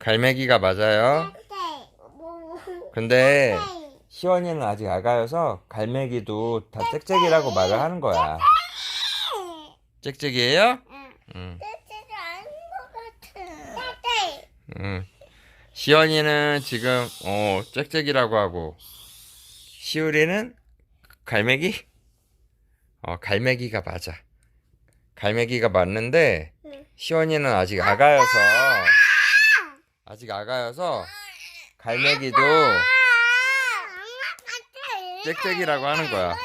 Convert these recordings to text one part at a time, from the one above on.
갈매기가 맞아요. 근데 시원이는 아직 아가여서 갈매기도 다 짹짹이라고 말을 하는 거야. 짹짹이에요? 응. 응. 시원이는 지금 어 짹짹이라고 하고 시우리는 갈매기? 어 갈매기가 맞아. 갈매기가 맞는데 시원이는 아직 아가여서 아직 아가여서 갈매기도 짹짹이라고 하는 거야.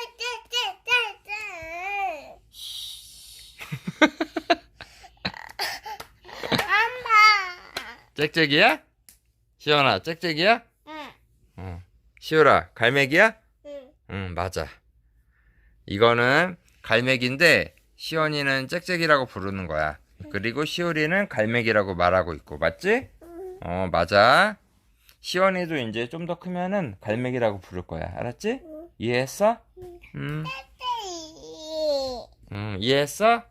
짹짹이야? 시원아 짹짹이야? 어. 시우라 갈매기야? 응 맞아. 이거는 갈매기인데 시원이는 짹짹이라고 부르는 거야. 그리고 시우리는 갈매기라고 말하고 있고 맞지? 어 맞아. 시원이도 이제 좀 더 크면은 갈매기라고 부를 거야. 알았지? 이해했어? 응. 응 이해했어?